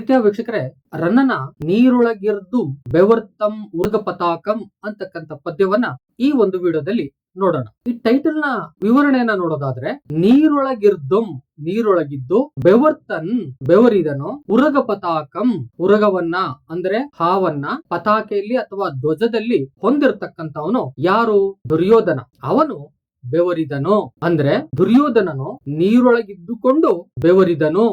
ಪ್ರೀತಿಯ ವೀಕ್ಷಕರೇ, ರನ್ನನ ನೀರೊಳಗಿರ್ದು ಬೆವರ್ತಂ ಉರ್ಗ ಪತಾಕಂ ಅಂತಕ್ಕಂಥ ಪದ್ಯವನ್ನ ಈ ಒಂದು ವಿಡಿಯೋದಲ್ಲಿ ನೋಡೋಣ. ಈ ಟೈಟಲ್ನ ವಿವರಣೆಯನ್ನ ನೋಡೋದಾದ್ರೆ, ನೀರೊಳಗಿರ್ದುಂ ನೀರೊಳಗಿದ್ದು ಬೆವರ್ತನ್ ಬೆವರಿದನು ಉರಗ ಪತಾಕಂ ಉರಗವನ್ನ ಅಂದ್ರೆ ಹಾವನ್ನ ಪತಾಕೆಯಲ್ಲಿ ಅಥವಾ ಧ್ವಜದಲ್ಲಿ ಹೊಂದಿರತಕ್ಕಂತವನು ಯಾರು? ದುರ್ಯೋಧನ. ಅವನು ಬೆವರಿದನು ಅಂದ್ರೆ ದುರ್ಯೋಧನನು ನೀರೊಳಗಿದ್ದುಕೊಂಡು ಬೆವರಿದನು.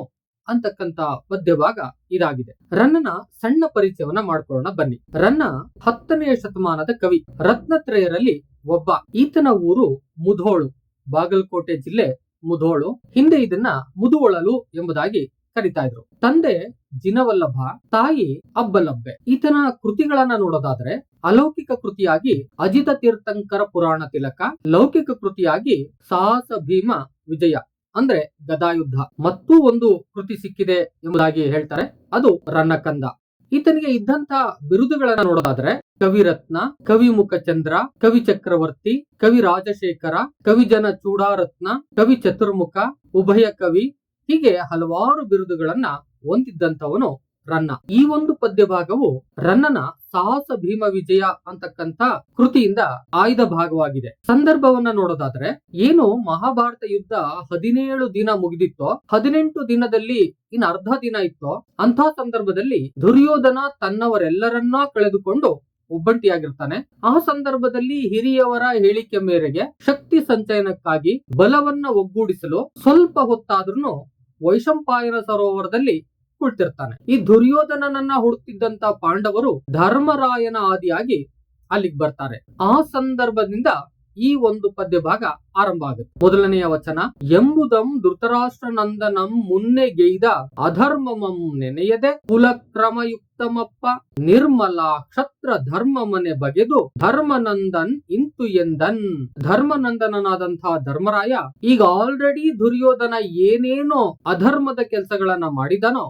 ಅಂತಕ್ಕಂತ ಪದ್ಯ ಭಾಗ ಇದಾಗಿದೆ. ರನ್ನನ ಸಣ್ಣ ಪರಿಚಯವನ್ನ ಮಾಡ್ಕೊಳ್ಳೋಣ ಬನ್ನಿ. ರನ್ನ ಹತ್ತನೆಯ ಶತಮಾನದ ಕವಿ. ರತ್ನತ್ರಯರಲ್ಲಿ ಒಬ್ಬ. ಈತನ ಊರು ಮುಧೋಳು. ಬಾಗಲಕೋಟೆ ಜಿಲ್ಲೆ ಮುಧೋಳು. ಹಿಂದೆ ಇದನ್ನ ಮುದುವಳಲು ಎಂಬುದಾಗಿ ಕರಿತಾ ಇದ್ರು. ತಂದೆ ಜಿನವಲ್ಲಭ, ತಾಯಿ ಅಬ್ಬಲಬ್ಬೆ ಈತನ ಕೃತಿಗಳನ್ನ ನೋಡೋದಾದ್ರೆ ಅಲೌಕಿಕ ಕೃತಿಯಾಗಿ ಅಜಿತ ತೀರ್ಥಂಕರ ಪುರಾಣ ತಿಲಕ, ಲೌಕಿಕ ಕೃತಿಯಾಗಿ ಸಾಹಸ ಭೀಮ ವಿಜಯ. ಅಂದ್ರೆ ಗದಾಯುದ್ಧ. ಮತ್ತೂ ಒಂದು ಕೃತಿ ಸಿಕ್ಕಿದೆ ಎಂಬುದಾಗಿ ಹೇಳ್ತಾರೆ. ಅದು ರನ್ನಕಂದ ಈತನಿಗೆ ಇದ್ದಂತ ಬಿರುದುಗಳನ್ನ ನೋಡೋದಾದ್ರೆ ಕವಿರತ್ನ ಕವಿ ಮುಖಚಂದ್ರ ಕವಿ ಚಕ್ರವರ್ತಿ, ಕವಿ ರಾಜಶೇಖರ ಕವಿಜನ ಚೂಡಾರತ್ನ, ಕವಿ ಚತುರ್ಮುಖ, ಉಭಯ ಕವಿ ಹೀಗೆ ಹಲವಾರು ಬಿರುದುಗಳನ್ನ ಹೊಂದಿದ್ದಂತವನು ರನ್ನ. ಈ ಒಂದು ಪದ್ಯ ಭಾಗವು ರನ್ನನ ಸಾಹಸ ಭೀಮ ವಿಜಯ ಅಂತಕ್ಕಂತ ಕೃತಿಯಿಂದ ಆಯ್ದ ಭಾಗವಾಗಿದೆ. ಸಂದರ್ಭವನ್ನ ನೋಡೋದಾದ್ರೆ, ಏನು ಮಹಾಭಾರತ ಯುದ್ಧ ಹದಿನೇಳು ದಿನ ಮುಗಿದಿತ್ತೋ, ಹದಿನೆಂಟು ದಿನದಲ್ಲಿ ಇನ್ ಅರ್ಧ ದಿನ ಇತ್ತೋ ಅಂತ ಸಂದರ್ಭದಲ್ಲಿ ದುರ್ಯೋಧನ ತನ್ನವರೆಲ್ಲರನ್ನ ಕಳೆದುಕೊಂಡು ಒಬ್ಬಂಟಿಯಾಗಿರ್ತಾನೆ. ಆ ಸಂದರ್ಭದಲ್ಲಿ ಹಿರಿಯವರ ಹೇಳಿಕೆ ಮೇರೆಗೆ ಶಕ್ತಿ ಸಂಚಯನಕ್ಕಾಗಿ ಬಲವನ್ನ ಒಗ್ಗೂಡಿಸಲು ಸ್ವಲ್ಪ ಹೊತ್ತಾದ್ರೂ ವೈಶಂಪಾಯನ ಸರೋವರದಲ್ಲಿ ಕುಳಿತಿರ್ತಾನೆ ಈ ದುರ್ಯೋಧನನನ್ನ ಹುಡುಕ್ತಿದ್ದಂತ ಪಾಂಡವರು ಧರ್ಮರಾಯನ ಆದಿಯಾಗಿ ಅಲ್ಲಿಗೆ ಬರ್ತಾರೆ. ಆ ಸಂದರ್ಭದಿಂದ ಈ ಒಂದು ಪದ್ಯ ಭಾಗ ಆರಂಭ ಆಗುತ್ತೆ. ಮೊದಲನೆಯ ವಚನ, ಎಂಬುದಂ ಧೃತರಾಷ್ಟ್ರ ನಂದನಂ ಮುನ್ನೆ ಗೈದ ಅಧರ್ಮಮಂ ನೆನೆಯದೆ ಕುಲಕ್ರಮಯುಕ್ತಮಪ್ಪ ನಿರ್ಮಲ ಕ್ಷತ್ರ ಧರ್ಮ ಮನೆ ಬಗೆದು ಧರ್ಮನಂದನ್ ಇಂತು ಎಂದನ್. ಧರ್ಮನಂದನನಾದಂತಹ ಧರ್ಮರಾಯ ಈಗ ಆಲ್ರೆಡಿ ದುರ್ಯೋಧನ ಏನೇನೋ ಅಧರ್ಮದ ಕೆಲಸಗಳನ್ನ ಮಾಡಿದನೋ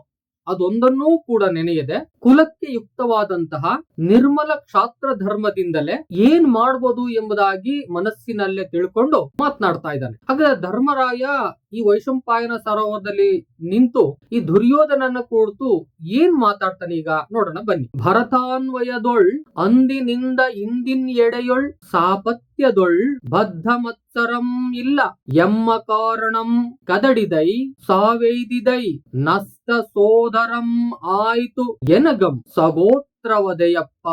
ಅದೊಂದನ್ನೂ ಕೂಡ ನೆನೆಯದೆ ಕುಲಕ್ಕೆ ಯುಕ್ತವಾದಂತಹ ನಿರ್ಮಲ ಕ್ಷಾತ್ರ ಧರ್ಮದಿಂದಲೇ ಏನ್ ಮಾಡಬಹುದು ಎಂಬುದಾಗಿ ಮನಸ್ಸಿನಲ್ಲೇ ತಿಳ್ಕೊಂಡು ಮಾತನಾಡ್ತಾ ಇದ್ದಾನೆ. ಹಾಗೆ ಧರ್ಮರಾಯ ಈ ವೈಶಂಪಾಯನ ಸರೋವರದಲ್ಲಿ ನಿಂತು ಈ ದುರ್ಯೋಧನನ ಕುರಿತು ಏನ್ ಮಾತಾಡ್ತಾನೆ ಈಗ? ನೋಡೋಣ, ಬನ್ನಿ. ಭರತಾನ್ವಯದೊಳ್, ಅಂದಿನಿಂದ ಇಂದಿನ್ ಎಡೆಯೊಳ್, ಸಾಪತ್ಯದೊಳ್ ಬದ್ಧ ಮತ್ಸರಂ ಇಲ್ಲ. ಎಮ್ಮ ಕಾರಣಂ ಕದಡಿದೈ, ಸಾವೈದಿದೈ ನಸ್ತ ಸೋದರಂ ಆಯ್ತು. ಎನಗಂ ಸಗೋತ್ರವದೆಯಪ್ಪ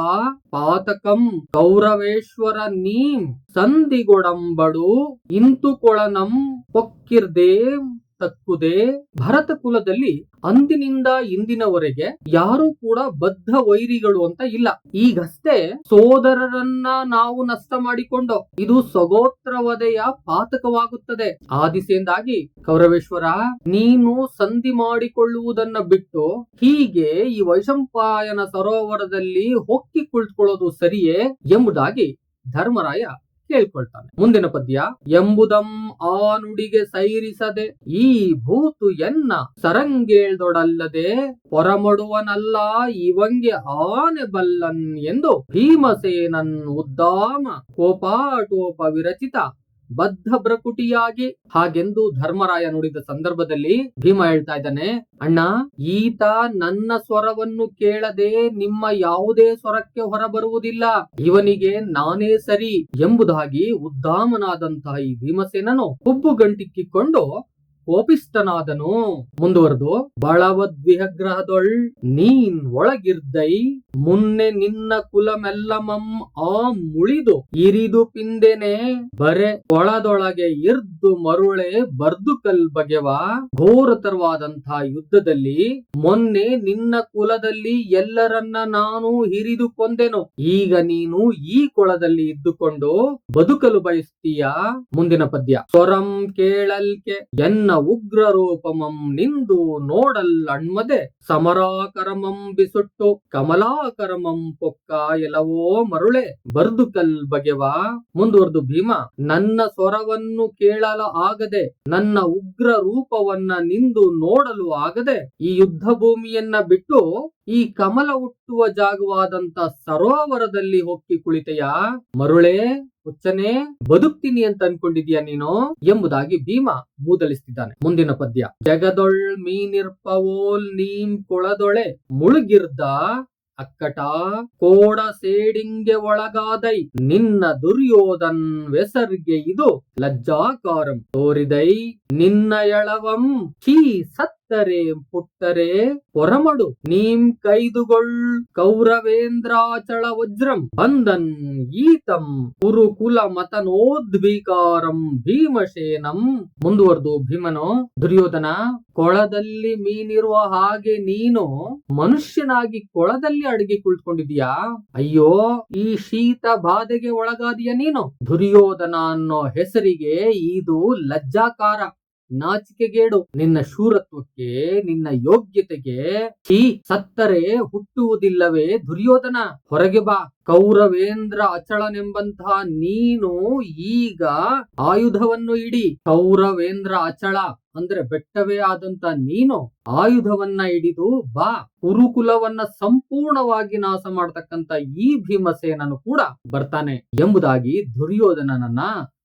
ಪಾತಕಂ ಗೌರವೇಶ್ವರ ನೀಂ ಸಂಧಿಗೊಡಂಬಡು ಇಂತುಕೊಳನಂ ಕೊಳನಂ ಪೊಕ್ಕಿರ್ದೇ ತಕ್ಕುದೇ ಭರತ ಕುಲದಲ್ಲಿ ಅಂದಿನಿಂದ ಇಂದಿನವರೆಗೆ ಯಾರು ಕೂಡ ಬದ್ಧ ವೈರಿಗಳು ಅಂತ ಇಲ್ಲ. ಈಗಷ್ಟೇ ಸೋದರರನ್ನ ನಾವು ನಷ್ಟ ಮಾಡಿಕೊಂಡು, ಇದು ಸಗೋತ್ರವದೆಯ ಪಾತಕವಾಗುತ್ತದೆ. ಆ ದಿಸೆಯಿಂದಾಗಿ ಕೌರವೇಶ್ವರ, ನೀನು ಸಂಧಿ ಮಾಡಿಕೊಳ್ಳುವುದನ್ನ ಬಿಟ್ಟು ಹೀಗೆ ಈ ವೈಶಂಪಾಯನ ಸರೋವರದಲ್ಲಿ ಹೊಕ್ಕಿ ಕುಳಿತುಕೊಳ್ಳೋದು ಸರಿಯೇ ಎಂಬುದಾಗಿ ಧರ್ಮರಾಯ ಕೇಳ್ಕೊಳ್ತಾನೆ. ಮುಂದಿನ ಪದ್ಯ, ಎಂಬುದಂ ಆ ನುಡಿಗೆ ಸೈರಿಸದೆ, ಈ ಭೂತು ಎನ್ನ ಸರಂಗೇಳ್ದೊಡಲ್ಲದೆ ಹೊರಮಡುವನಲ್ಲ ಇವಂಗೆ ಆನೆ ಬಲ್ಲನ್ ಎಂದು ಭೀಮಸೇನನ್ ಉದ್ದಾಮ ಕೋಪಾಟೋಪ ವಿರಚಿತ ಬದ್ಧ ಬ್ರಕುಟಿಯಾಗಿ ಹಾಗೆಂದು ಧರ್ಮರಾಯ ನುಡಿದ ಸಂದರ್ಭದಲ್ಲಿ ಭೀಮ ಹೇಳ್ತಾ ಇದ್ದಾನೆ, ಅಣ್ಣ, ಈತ ನನ್ನ ಸ್ವರವನ್ನು ಕೇಳದೆ ನಿಮ್ಮ ಯಾವುದೇ ಸ್ವರಕ್ಕೆ ಹೊರಬರುವುದಿಲ್ಲ. ಇವನಿಗೆ ನಾನೇ ಸರಿ ಎಂಬುದಾಗಿ ಉದ್ದಾಮನಾದಂತಹ ಈ ಭೀಮಸೇನನು ಹುಬ್ಬು ಗಂಟಿಕ್ಕಿಕೊಂಡು ಕೋಪಿಷ್ಟನಾದನು ಮುಂದುವರೆದು, ಬಳವದ್ವಿಹಗ್ರಹದೊಳ್ ನೀನ್ ಒಳಗಿರ್ದೈ, ಮುನ್ನೆ ನಿನ್ನ ಕುಲಮೆಲ್ಲಮಂ ಆ ಮುಳಿದು ಇರಿದು ಪಿಂದೆನೆ, ಬರೆ ಕೊಳದೊಳಗೆ ಇರ್ದು ಮರುಳೆ ಬರ್ದು ಕಲ್ ಬಗೆವ ಘೋರತರವಾದಂತಹ ಯುದ್ಧದಲ್ಲಿ ಮೊನ್ನೆ ನಿನ್ನ ಕುಲದಲ್ಲಿ ಎಲ್ಲರನ್ನ ನಾನು ಹಿರಿದು ಕೊಂದೆನು. ಈಗ ನೀನು ಈ ಕೊಳದಲ್ಲಿ ಇದ್ದುಕೊಂಡು ಬದುಕಲು ಬಯಸ್ತೀಯ? ಮುಂದಿನ ಪದ್ಯ. ಸ್ವರಂ ಕೇಳಲ್ಕೆ ಎನ್ನ ಉಗ್ರ ರೂಪಮಂ ನಿಂದು ನೋಡಲ್ ಅಣ್ಮದೆ. ಸಮರಾಕರಮಂ ಬಿಸುಟ್ಟು, ಕಮಲಾಕರಮಂ ಪೊಕ್ಕ ಎಲವೋ ಮರುಳೆ. ಬರ್ದುಕಲ್ ಬಗೆವಾ. ಮುಂದುವರೆದು ಭೀಮ. ನನ್ನ ಸ್ವರವನ್ನು ಕೇಳಲ ಆಗದೆ, ನನ್ನ ಉಗ್ರ ರೂಪವನ್ನ ನಿಂದು ನೋಡಲು ಆಗದೆ, ಈ ಯುದ್ಧ ಭೂಮಿಯನ್ನ ಬಿಟ್ಟು ಈ ಕಮಲ ಹುಟ್ಟುವ ಜಾಗವಾದಂತ ಸರೋವರದಲ್ಲಿ ಹೊಕ್ಕಿ ಕುಳಿತೆಯಾ? ಮರುಳೇ ಹುಚ್ಚನೇ, ಬದುಕ್ತೀನಿ ಅಂತ ಅನ್ಕೊಂಡಿದ್ಯಾ ನೀನು? ಎಂಬುದಾಗಿ ಭೀಮ ಮೂದಲಿಸ್ತಿದ್ದಾನೆ. ಮುಂದಿನ ಪದ್ಯ. ಜಗದೊಳ್ ಮೀನಿರ್ಪವೋಲ್ ನೀಂ ಕೊಳದೊಳೆ ಮುಳುಗಿರ್ದ ಅಕ್ಕಟ, ಕೋಡ ಸೇಡಿಂಗೆ ಒಳಗಾದೈ ನಿನ್ನ ದುರ್ಯೋಧನ್ ವೆಸರ್ಗೆ ಇದು ಲಜ್ಜಾಕಾರಂ. ತೋರಿದೈ ನಿನ್ನ ಎಳವಂ ಚೀ ಸತ್ತರೆ ಪುಟ್ಟರೆ, ಪೊರಮಡು. ನೀಂ ಕೈದುಗೊಳ್ ಕೌರವೇಂದ್ರಾಚಳ ವಜ್ರಂ. ಬಂದನ್ ಈತಂ ಕುರುಕುಲ ಮತನೋದ್ವಿಕಾರಂ ಭೀಮಸೇನಂ ಮುಂದುವರೆದು ಭೀಮನು, ದುರ್ಯೋಧನ, ಕೊಳದಲ್ಲಿ ಮೀನಿರುವ ಹಾಗೆ ನೀನು, ಮನುಷ್ಯನಾಗಿ ಕೊಳದಲ್ಲಿ ಅಡಗಿ ಕುಳಿತುಕೊಂಡಿದ್ಯಾ ಅಯ್ಯೋ, ಈ ಶೀತ ಬಾಧೆಗೆ ಒಳಗಾದಿಯ ನೀನು? ದುರ್ಯೋಧನ ಅನ್ನೋ ಹೆಸರಿಗೆ ಇದು ಲಜ್ಜಾಕಾರ. ನಾಚಿಕೆಗೇಡು, ನಿನ್ನ ಶೂರತ್ವಕ್ಕೆ, ನಿನ್ನ ಯೋಗ್ಯತೆಗೆ ಈ ಸತ್ತರೆ ಹುಟ್ಟುವುದಿಲ್ಲವೇ ದುರ್ಯೋಧನ? ಹೊರಗೆ ಬಾ. ಕೌರವೇಂದ್ರ ಅಚಳನೆಂಬಂತಹ ನೀನು ಈಗ ಆಯುಧವನ್ನು ಇಡಿ. ಕೌರವೇಂದ್ರ ಅಚಳ ಅಂದ್ರೆ ಬೆಟ್ಟವೇ ಆದಂತ ನೀನು ಆಯುಧವನ್ನ ಹಿಡಿದು ಬಾ. ಕುರುಕುಲವನ್ನ ಸಂಪೂರ್ಣವಾಗಿ ನಾಶ ಮಾಡತಕ್ಕಂತ ಈ ಭೀಮಸೇನನು ಕೂಡ ಬರ್ತಾನೆ ಎಂಬುದಾಗಿ ದುರ್ಯೋಧನನನ್ನ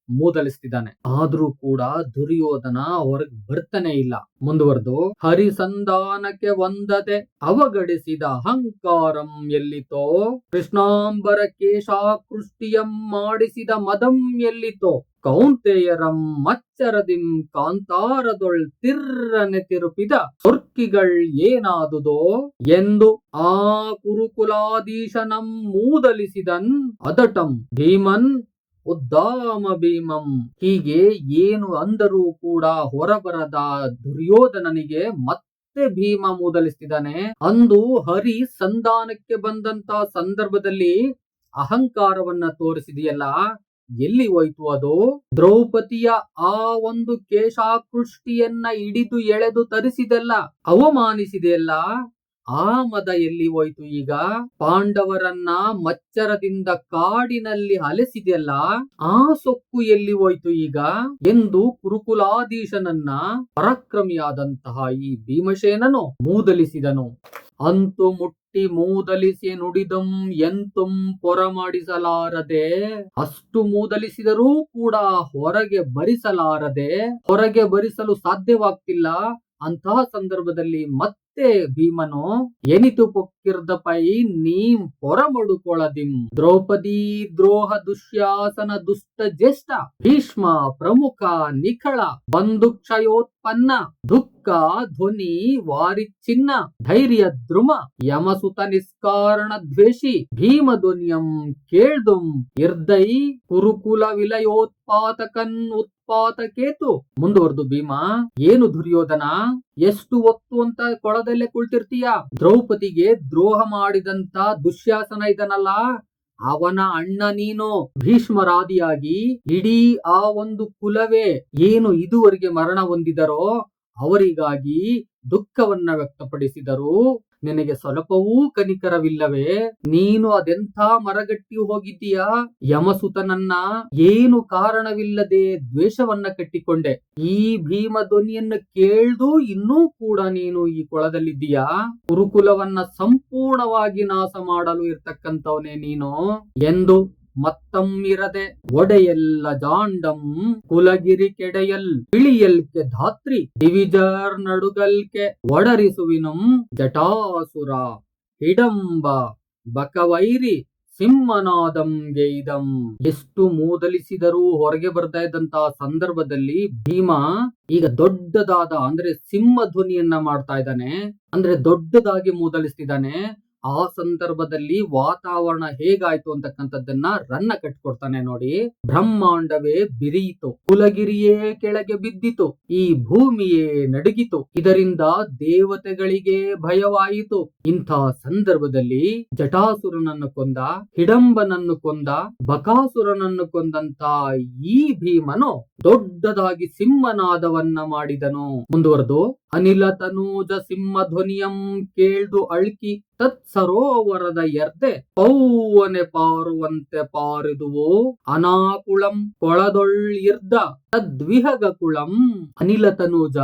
ಮೂದಲಿಸ್ತಿದ್ದಾನೆ. ಆದ್ರೂ ಕೂಡ ದುರ್ಯೋಧನ ಹೊರಗ್ ಬರ್ತಾನೆ ಇಲ್ಲ. ಮುಂದುವರೆದು, ಹರಿಸಂಧಾನಕ್ಕೆ ಒಂದದೆ ಅವಗಡಿಸಿದ ಅಹಂಕಾರಂ ಎಲ್ಲಿತೋ ಕೃಷ್ಣಾಂಬರ ಕೇಶಾಕೃಷ್ಟಿಯಂ ಮಾಡಿಸಿದ ಮದಂ ಎಲ್ಲಿತೋ, ಕೌಂತೆಯರಂ ಮಚ್ಚರದಿಂ ಕಾಂತಾರದೊಳ್ ತಿರ್ರನೆ ತಿರುಪಿದ ಸುರ್ಕಿಗಳ್ ಏನಾದುದೋ ಎಂದು ಆ ಕುರುಕುಲಾದೀಶನಂ ಮೂದಲಿಸಿದನ್. ಅದಟಂ ಭೀಮನ್ ಉದ್ದಾಮ ಭೀಮಂ. ಹೀಗೆ ಏನು ಅಂದರೂ ಕೂಡ ಹೊರಬರದ ದುರ್ಯೋಧನನಿಗೆ ಮತ್ತೆ ಭೀಮ ಮೂದಲಿಸ್ತಿದ್ದಾನೆ. ಅಂದು ಹರಿ ಸಂಧಾನಕ್ಕೆ ಬಂದಂತ ಸಂದರ್ಭದಲ್ಲಿ ಅಹಂಕಾರವನ್ನ ತೋರಿಸಿದೆಯಲ್ಲ, ಎಲ್ಲಿ ಹೋಯ್ತು ಅದು? ದ್ರೌಪದಿಯ ಆ ಒಂದು ಕೇಶಾಕೃಷ್ಟಿಯನ್ನ ಹಿಡಿದು ಎಳೆದು ತರಿಸಿದೆಲ್ಲ, ಅವಮಾನಿಸಿದೆಯಲ್ಲ? ಆ ಮದ ಎಲ್ಲಿ ಹೋಯ್ತು ಈಗ? ಪಾಂಡವರನ್ನ ಮಚ್ಚರದಿಂದ ಕಾಡಿನಲ್ಲಿ ಅಲೆಸಿದೆಯಲ್ಲ, ಆ ಸೊಕ್ಕು ಎಲ್ಲಿ ಹೋಯ್ತು ಈಗ? ಎಂದು ಕುರುಕುಲಾಧೀಶನನ್ನ ಪರಾಕ್ರಮಿಯಾದಂತಹ ಈ ಭೀಮಸೇನನು ಮೂದಲಿಸಿದನು. ಅಂತು ಮುಟ್ಟಿ ಮೂದಲಿಸಿ ನುಡಿದಂ ಎಂತುಂ ಪೊರ ಮಾಡಿಸಲಾರದೆ ಅಷ್ಟು ಮೂದಲಿಸಿದರೂ ಕೂಡ ಹೊರಗೆ ಬರಿಸಲಾರದೆ ಹೊರಗೆ ಬರಿಸಲು ಸಾಧ್ಯವಾಗ್ತಿಲ್ಲ. ಅಂತಹ ಸಂದರ್ಭದಲ್ಲಿ ಮತ್ತೆ ಭೀಮನು ಎನಿತು ಪೊಕ್ಕಿರ್ದ ಪೈ ನೀಂ ಪೊರಮಡುಕೊಳದಿಂ ದ್ರೌಪದಿ ದ್ರೋಹ ದುಶ್ಯಾಸನ ದುಷ್ಟ ಜ್ಯೇಷ್ಠ, ಭೀಷ್ಮ ಪ್ರಮುಖ ನಿಖಳ, ಬಂಧುಕ್ಷಯೋತ್ಪನ್ನ, ದುಃಖ ಧ್ವನಿ ವಾರಿಚ್ಛಿನ್ನ ಧೈರ್ಯ ದ್ರುಮ ಯಮಸುತ ನಿಸ್ಕಾರಣ ದ್ವೇಷಿ ಭೀಮ ಧ್ವನಿಯಂ ಕೇಳ್ದುಂ ಇರ್ದೈ ಕುರುಕುಲ ವಿಲಯೋತ್ಪಾತಕನ್ ಉತ್ಪಾತಕೇತು ಮುಂದುವರೆದು ಭೀಮ, ಏನು ದುರ್ಯೋಧನ? ಎಷ್ಟು ಒತ್ತು ಅಂತ ಕೊಳದಲ್ಲೇ ಕುಳಿತಿರ್ತೀಯ? ದ್ರೌಪದಿಗೆ ದ್ರೋಹ ಮಾಡಿದಂತ ದುಶ್ಯಾಸನ ಇದನಲ್ಲ? ಅವನ ಅಣ್ಣ ನೀನು ಭೀಷ್ಮರಾದಿಯಾಗಿ ಇಡೀ ಆ ಒಂದು ಕುಲವೇ ಏನು ಇದುವರೆಗೆ ಮರಣ ಹೊಂದಿದರೋ ಅವರಿಗಾಗಿ ದುಃಖವನ್ನ ವ್ಯಕ್ತಪಡಿಸಿದರು ನಿನಗೆ ಸ್ವಲ್ಪವೂ ಕನಿಕರವಿಲ್ಲವೇ? ನೀನು ಅದೆಂಥ ಮರಗಟ್ಟಿ ಹೋಗಿದ್ದೀಯಾ? ಯಮಸುತನನ್ನ ಏನು ಕಾರಣವಿಲ್ಲದೆ ದ್ವೇಷವನ್ನ ಕಟ್ಟಿಕೊಂಡೆ. ಈ ಭೀಮ ಧ್ವನಿಯನ್ನು ಕೇಳ್ದು ಇನ್ನೂ ಕೂಡ ನೀನು ಈ ಕೊಳದಲ್ಲಿದ್ದೀಯಾ? ಕುರುಕುಲವನ್ನ ಸಂಪೂರ್ಣವಾಗಿ ನಾಶ ಮಾಡಲು ಇರ್ತಕ್ಕಂಥವನೇ ನೀನು ಎಂದು ಮತ್ತಮ್ಮಿರದೆ ಒಡೆಯಲ್ಲ ಜಾಂಡಂ ಕುಲಗಿರಿ ಕೆಡೆಯಲ್ ಬಿಳಿಯಲ್ಕೆ ಧಾತ್ರಿ ಡಿವಿಜರ್ ನಡುಗಲ್ಕೆ ಒಡರಿಸುವಿನಂ ಜಟಾಸುರ ಹಿಡಂಬ ಬಕವೈರಿ ಸಿಂಹನಾದಂ ಗೈದಂ ಎಷ್ಟು ಮೂದಲಿಸಿದರೂ ಹೊರಗೆ ಬರ್ತಾ ಇದ್ದಂತಹ ಸಂದರ್ಭದಲ್ಲಿ ಭೀಮ ಈಗ ದೊಡ್ಡದಾದ, ಅಂದ್ರೆ ಸಿಂಹ ಧ್ವನಿಯನ್ನ ಮಾಡ್ತಾ ಇದ್ದಾನೆ, ಅಂದ್ರೆ ದೊಡ್ಡದಾಗಿ ಮೂದಲಿಸ್ತಿದ್ದಾನೆ ಆ ಸಂದರ್ಭದಲ್ಲಿ ವಾತಾವರಣ ಹೇಗಾಯ್ತು ಅಂತಕ್ಕಂಥದ್ದನ್ನ ರನ್ನ ಕಟ್ಕೊಡ್ತಾನೆ ನೋಡಿ. ಬ್ರಹ್ಮಾಂಡವೇ ಬಿರಿಯಿತು, ಕುಲಗಿರಿಯೇ ಕೆಳಗೆ ಬಿದ್ದಿತು, ಈ ಭೂಮಿಯೇ ನಡುಗಿತು, ಇದರಿಂದ ದೇವತೆಗಳಿಗೆ ಭಯವಾಯಿತು. ಇಂಥ ಸಂದರ್ಭದಲ್ಲಿ ಜಟಾಸುರನನ್ನು ಕೊಂದ ಹಿಡಂಬನನ್ನು ಕೊಂದ, ಬಕಾಸುರನನ್ನು ಕೊಂದಂತ ಈ ಭೀಮನು ದೊಡ್ಡದಾಗಿ ಸಿಂಹನಾದವನ್ನ ಮಾಡಿದನು. ಮುಂದುವರೆದು ಅನಿಲ ತನೂಜ ಸಿಂಹ ಧ್ವನಿಯಂ ಕೇಳ್ದು ಅಳ್ಕಿ ತತ್ ಸರೋವರದ ಎರ್ದೆ ಪೌವನೆ ಪಾರುವಂತೆ ಪಾರಿದುವೋ ಅನಾಕುಳಂ ಕೊಳದೊಳ್ಳಿರ್ದ ತದ್ವಿಹಗ ಕುಳಂ ಅನಿಲ ತನೂಜ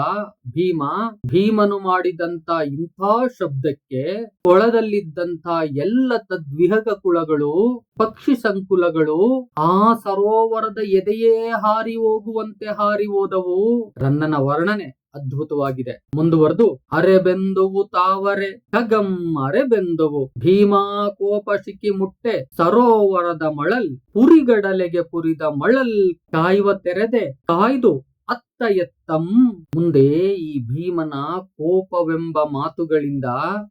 ಭೀಮ ಭೀಮನು ಮಾಡಿದಂತ ಇಂಥ ಶಬ್ದಕ್ಕೆ ಕೊಳದಲ್ಲಿದ್ದಂಥ ಎಲ್ಲ ತದ್ವಿಹಗ ಕುಳಗಳು ಪಕ್ಷಿ ಸಂಕುಲಗಳು ಆ ಸರೋವರದ ಎದೆಯೇ ಹಾರಿ ಹೋಗುವಂತೆ ಹಾರಿ ಹೋದವು. ರನ್ನನ ವರ್ಣನೆ. ಅದ್ಭುತವಾಗಿದೆ. ಮುಂದುವರೆದು, ಅರೆಬೆಂದುವು ತಾವರೆ ಖಗಂ ಅರೆಬೆಂದುವು, ಭೀಮಾ ಕೋಪ ಸಿಕ್ಕಿ ಮುಟ್ಟೆ, ಸರೋವರದ ಮಳಲ್ ಪುರಿಗಡಲೆಗೆ ಪುರಿದ ಮಳಲ್ ಕಾಯುವ ತೆರೆದೆ ಕಾಯ್ದು ಅತ್ತ ಎತ್ತಂ ಮುಂದೆ ಈ ಭೀಮನ ಕೋಪವೆಂಬ ಮಾತುಗಳಿಂದ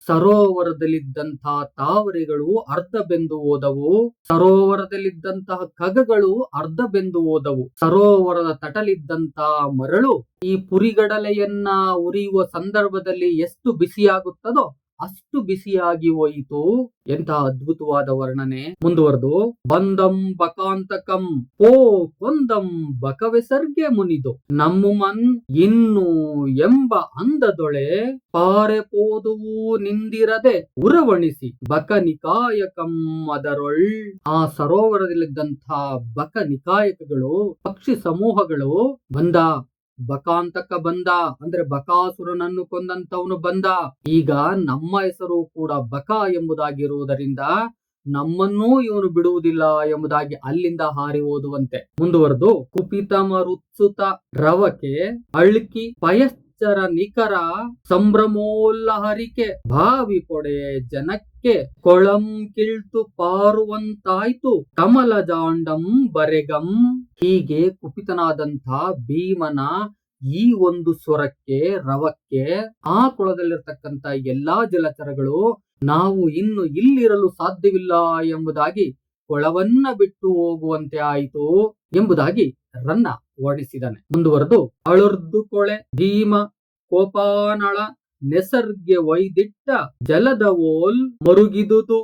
ಸರೋವರದಲ್ಲಿದ್ದಂತಹ ತಾವರೆಗಳು ಅರ್ಧ ಬೆಂದು ಹೋದವು. ಸರೋವರದಲ್ಲಿದ್ದಂತಹ ಖಗಗಳು ಅರ್ಧ ಬೆಂದು ಹೋದವು. ಸರೋವರದ ತಟಲಿದ್ದಂತಹ ಮರಳು ಈ ಪುರಿಗಡಲೆಯನ್ನ ಉರಿಯುವ ಸಂದರ್ಭದಲ್ಲಿ ಎಷ್ಟು ಬಿಸಿಯಾಗುತ್ತದೋ ಅಷ್ಟು ಬಿಸಿಯಾಗಿ ಹೋಯಿತು. ಎಂತ ಅದ್ಭುತವಾದ ವರ್ಣನೆ. ಮುಂದುವರೆದು, ಬಂದಂ ಬಕಾಂತಕಂ ಪೋ ಕೊಂದಂ ಬಕವೆಸರ್ಗೆ ಮುನಿದು, ನಮ್ಮುಮನ್ ಇನ್ನು ಎಂಬ ಅಂದದೊಳೆ ಪಾರೆ ಪೋದುವು ನಿಂದಿರದೆ ಉರವಣಿಸಿ ಬಕ ನಿಕಾಯಕಂ ಅದರೊಳ್. ಆ ಸರೋವರದಲ್ಲಿದ್ದಂಥ ಬಕ ನಿಕಾಯಕಗಳು ಪಕ್ಷಿ ಸಮೂಹಗಳು ಬಂದ ಬಕಾಂತಕ ಬಂದ, ಅಂದ್ರೆ ಬಕಾಸುರನನ್ನು ಕೊಂದಂತವನು ಬಂದ. ಈಗ ನಮ್ಮ ಹೆಸರು ಕೂಡ ಬಕ ಎಂಬುದಾಗಿರುವುದರಿಂದ ನಮ್ಮನ್ನೂ ಇವನು ಬಿಡುವುದಿಲ್ಲ ಎಂಬುದಾಗಿ ಅಲ್ಲಿಂದ ಹಾರಿ ಓದುವಂತೆ ಮುಂದುವರೆದು ಕುಪಿತ ಮರುತ್ಸುತ ರವಕೆ ಅಳ್ಕಿ ಪಯಶ್ಚರ ನಿಖರ ಸಂಭ್ರಮೋಲ್ಲಹರಿಕೆ ಭಾವಿ ಪೊಡೆ ಜನಕ್ಕೆ ಕೊಳಂ ಕಿಳ್ತು ಪಾರುವಂತಾಯ್ತು. ಕಮಲ ಜಾಂಡಂ ಬರೆಗಂ ಹೀಗೆ ಕುಪಿತನಾದಂಥ ಭೀಮನ ಈ ಒಂದು ಸ್ವರಕ್ಕೆ, ರವಕ್ಕೆ, ಆ ಕೊಳದಲ್ಲಿರ್ತಕ್ಕಂಥ ಎಲ್ಲಾ ಜಲಚರಗಳು ನಾವು ಇನ್ನು ಇಲ್ಲಿರಲು ಸಾಧ್ಯವಿಲ್ಲ ಎಂಬುದಾಗಿ ಕೊಳವನ್ನ ಬಿಟ್ಟು ಹೋಗುವಂತೆ ಆಯಿತು ಎಂಬುದಾಗಿ ರನ್ನ ವರ್ಣಿಸಿದಾನೆ ಮುಂದುವರೆದು, ಅಳುರ್ದು ಕೊಳೆ, ಭೀಮ, ಕೋಪಾನಳ ನೆಸರ್ಗೆ ವೈದಿಟ್ಟ ಜಲದ ಓಲ್ ಮರುಗಿದುದು.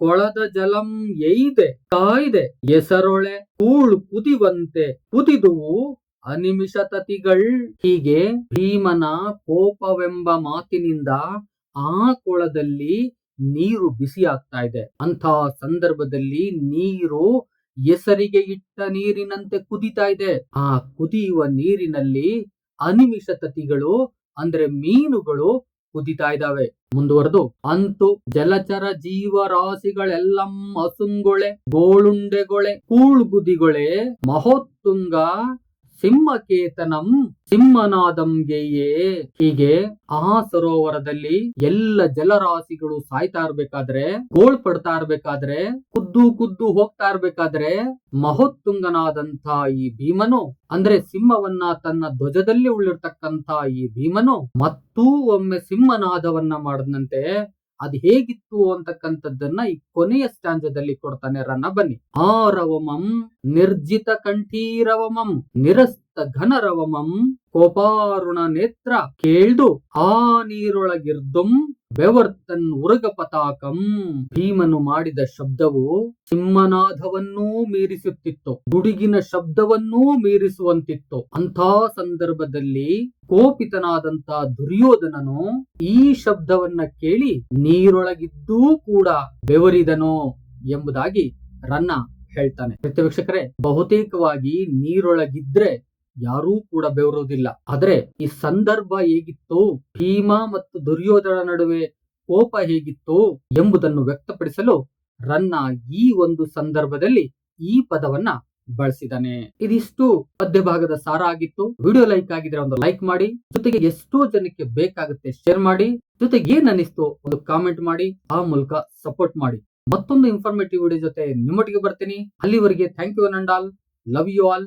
ಕೊಳದ ಜಲಂ ಎಯ್ದೆ, ಕಾಯ್ದೆ, ಹೆಸರೊಳೆ ಕೂಳು ಕುದಿವಂತೆ ಕುದಿದುವು ಅನಿಮಿಷತತಿಗಳ್ ಹೀಗೆ ಭೀಮನ ಕೋಪವೆಂಬ ಮಾತಿನಿಂದ ಆ ಕೊಳದಲ್ಲಿ ನೀರು ಬಿಸಿಯಾಗ್ತಾ ಇದೆ. ಅಂತ ಸಂದರ್ಭದಲ್ಲಿ ನೀರು ಹೆಸರಿಗೆ ಇಟ್ಟ ನೀರಿನಂತೆ ಕುದಿತಾ ಇದೆ. ಆ ಕುದಿಯುವ ನೀರಿನಲ್ಲಿ ಅನಿಮಿಷತತಿಗಳು ಅಂದ್ರೆ ಮೀನುಗಳು ಕುದಿತಾ ಇದ್ದಾವೆ. ಮುಂದುವರೆದು ಅಂತೂ ಜಲಚರ ಜೀವರಾಶಿಗಳೆಲ್ಲಂ ಅಸುಂಗೊಳೆ ಗೋಳುಂಡೆಗೊಳೆ ಕೂಳ್ಗುದಿಗೊಳೆ ಮಹೋತ್ತುಂಗ ಸಿಂಹಕೇತನಂ ಸಿಂಹನಾದಂಗೆಯೇ. ಹೀಗೆ ಆ ಸರೋವರದಲ್ಲಿ ಎಲ್ಲ ಜಲರಾಶಿಗಳು ಸಾಯ್ತಾ ಇರ್ಬೇಕಾದ್ರೆ, ಗೋಳ್ ಪಡ್ತಾ ಇರ್ಬೇಕಾದ್ರೆ, ಕುದ್ದು ಕುದ್ದು ಹೋಗ್ತಾ ಇರ್ಬೇಕಾದ್ರೆ ಮಹೋತ್ತುಂಗನಾದಂತ ಈ ಭೀಮನು, ಅಂದ್ರೆ ಸಿಂಹವನ್ನ ತನ್ನ ಧ್ವಜದಲ್ಲಿ ಉಳಿರ್ತಕ್ಕಂತ ಈ ಭೀಮನು, ಮತ್ತೂ ಒಮ್ಮೆ ಸಿಂಹನಾದವನ್ನ ಮಾಡದಂತೆ ಅದು ಹೇಗಿತ್ತು ಅಂತಕ್ಕಂಥದ್ದನ್ನ ಈ ಕೊನೆಯ ಸ್ಟಾಂಜದಲ್ಲಿ ಕೊಡ್ತಾನೆ ರನ್ನ ಬನ್ನಿ. ಆರವಮಂ ನಿರ್ಜಿತ ಕಂಠೀರವಮಂ ನಿರಸ್ತ ಘನರವಮಂ ಕೋಪಾರುಣ ನೇತ್ರ ಕೇಳ್ದು ಆ ನೀರೊಳಗಿರ್ದುಂ ಬೆವರ್ತನ್ ಉರಗ ಪತಾಕಂ. ಭೀಮನು ಮಾಡಿದ ಶಬ್ದವು ಸಿಂಹನಾಥವನ್ನೂ ಮೀರಿಸುತ್ತಿತ್ತು, ಗುಡುಗಿನ ಶಬ್ದವನ್ನೂ ಮೀರಿಸುವಂತಿತ್ತು. ಅಂಥ ಸಂದರ್ಭದಲ್ಲಿ ಕೋಪಿತನಾದಂತ ದುರ್ಯೋಧನನು ಈ ಶಬ್ದವನ್ನ ಕೇಳಿ ನೀರೊಳಗಿದ್ದೂ ಕೂಡ ಬೆವರಿದನು ಎಂಬುದಾಗಿ ರನ್ನ ಹೇಳ್ತಾನೆ. ವೀಕ್ಷಕರೇ, ಬಹುತೇಕವಾಗಿ ನೀರೊಳಗಿದ್ರೆ ಯಾರೂ ಕೂಡ ಬೆವರುವುದಿಲ್ಲ. ಆದ್ರೆ ಈ ಸಂದರ್ಭ ಹೇಗಿತ್ತು, ಭೀಮ ಮತ್ತು ದುರ್ಯೋಧನ ನಡುವೆ ಕೋಪ ಹೇಗಿತ್ತು ಎಂಬುದನ್ನು ವ್ಯಕ್ತಪಡಿಸಲು ರನ್ನ ಈ ಒಂದು ಸಂದರ್ಭದಲ್ಲಿ ಈ ಪದವನ್ನ ಬಳಸಿದಾನೆ ಇದಿಷ್ಟು ಮಧ್ಯಭಾಗದ ಭಾಗದ ಸಾರ ಆಗಿತ್ತು. ವಿಡಿಯೋ ಲೈಕ್ ಆಗಿದ್ರೆ ಒಂದು ಲೈಕ್ ಮಾಡಿ, ಜೊತೆಗೆ ಎಷ್ಟೋ ಜನಕ್ಕೆ ಬೇಕಾಗುತ್ತೆ ಶೇರ್ ಮಾಡಿ, ಜೊತೆಗೆ ಏನ್ ಅನಿಸ್ತು ಒಂದು ಕಾಮೆಂಟ್ ಮಾಡಿ, ಆ ಮೂಲಕ ಸಪೋರ್ಟ್ ಮಾಡಿ. ಮತ್ತೊಂದು ಇನ್ಫಾರ್ಮೇಟಿವ್ ವಿಡಿಯೋ ಜೊತೆ ನಿಮ್ಮೊಟ್ಟಿಗೆ ಬರ್ತೀನಿ. ಅಲ್ಲಿವರೆಗೆ ಥ್ಯಾಂಕ್ ಯು ನಂಡಾಲ್ ಲವ್ ಯು ಆಲ್